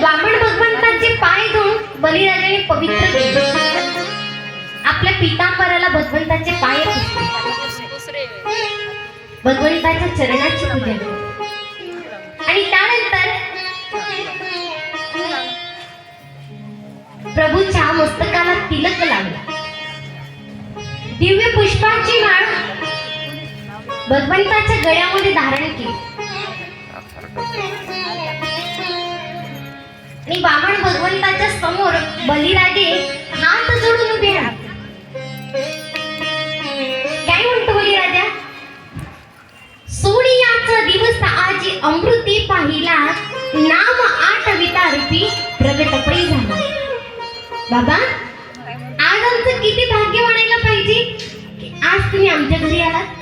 वामन भगवंतांचे पाय धुवून बलिराजाने पवित्र केले. आपल्या पितांबराला भगवंताचे पाय भगवंताच्या चरणाची पूजा आणि त्यानंतर प्रभूच्या मस्तकाला तिलक लावला. दिव्य पुष्पांची माळ भगवंताच्या गळ्यामध्ये धारण केली. आणि वामन भगवंताच्या समोर बलिराजे हात जोडून उभे राहतात काय म्हणतो बलिराजा? सोडियाचा दिवस आजी अमृती पाहिला नाम आठविता रूपी प्रगट झाला. बाबा आज आमचं किती भाग्य म्हणायला पाहिजे? आज तुम्ही आमच्या घरी आलात?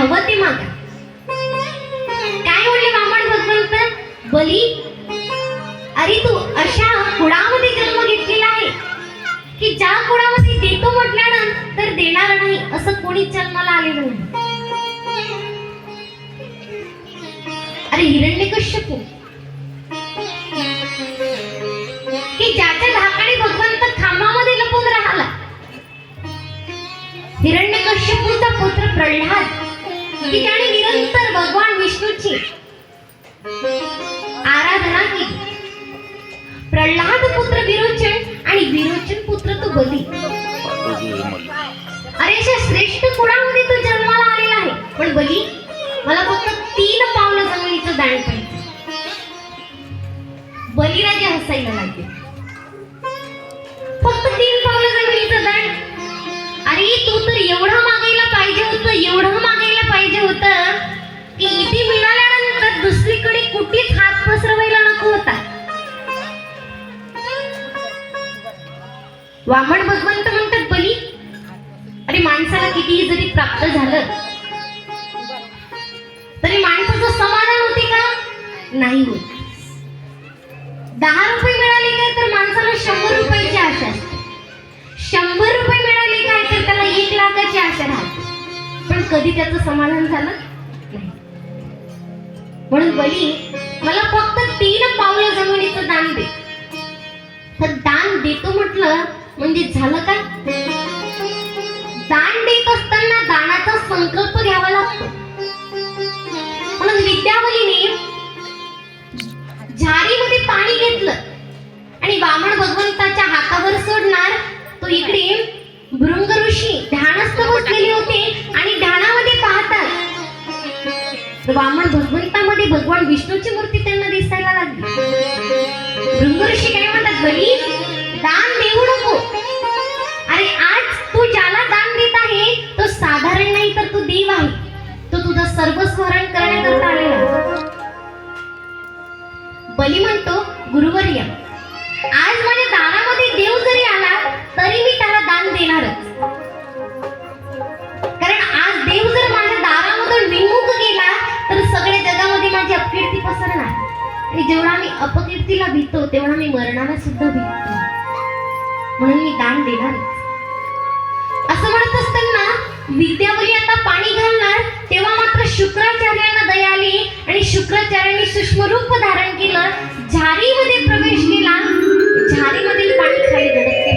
हवं ते मागा काय म्हणले वामन भगवंत? बली? अरे तू अशा कुळामध्ये जन्म घेतलेला आहे? की ज्या कुळामध्ये देतो म्हटल्यानंतर देणार नाही असं कोणीच जन्माला आलेलं नाही. अरे हिरण्यकश्यपू की ज्याच्या धाकाने भगवंत खांबामध्ये लपून राहिला. हिरण्यकश्यपूचा पुत्र प्रल्हाद. ठिकाणी निरंतर भगवान विष्णूची आराधना केली. प्रल्हाद पुत्र विरोचन आणि विरोचन पुत्र तो बली. अरे अशा श्रेष्ठ कुळामध्ये तू जन्माला आलेला आहे. पण बली मला फक्त तीन पावलं जमिनीचं दान पाहिजे. बलिराजे हसायला लागले. फक्त तीन वामन भगवंत म्हणतात बली. अरे माणसाला कितीही जरी प्राप्त झालं तरी माणसाचं समाधान होते का? नाही होत. दहा रुपये मिळाले काय तर माणसाला शंभर रुपयाची आशा असते. शंभर रुपये मिळाले काय तर त्याला एक लाखाची आशा राहते. पण कधी त्याचं समाधान झालं? नाही. म्हणून बली मला फक्त तीन पावलं जमिनीचं दान दे. तर दान देतो म्हटलं म्हणजे झालं काय दान देत असताना दानाचा संकल्प घ्यावा लागतो. म्हणून विद्यावलीने झारीमध्ये पाणी घेतलं. आणि वामन भगवंताच्या हातावर सोडणार तो इकडे भृंग ऋषी ध्यानस्थ बसलेले होते आणि ध्यानामध्ये पाहतात. वामन भगवंतामध्ये भगवान विष्णूची मूर्ती त्यांना दिसायला लागली. भृंग ऋषी काय म्हणतात बली बली म्हणतो गुरुवर्य आज माझ्या दारामध्ये देव जरी आला तरी मी त्याला दान देणारच. कारण आज देव जर माझ्या दारामधून विमुख गेला तर सगळ्या जगामध्ये माझी अपकीर्ती पसरणार. आणि जेवढा मी अपकीर्तीला भीतो तेवढा मी मरणाला सुद्धा भीतो. म्हणून मी दान देणारच. असं म्हणत असताना सूक्ष्मरूप धारण केलं झारीमध्ये प्रवेश केला झारीमधील पाणी खाली धडकते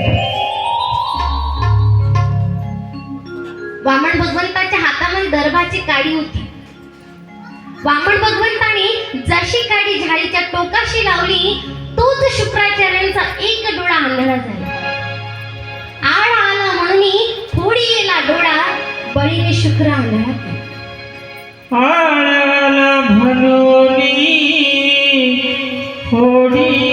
वामन भगवंताच्या हातामध्ये दर्भाची काडी होती. वामन भगवंताने जशी काडी झाडीच्या टोकाशी लावली तोच शुक्राचार्यांचा एक डोळा आंधळा झाला. आळ आला म्हणून थोडी येला डोळा बळीने शुक्र आंधळा म्हणून थोडी लाडू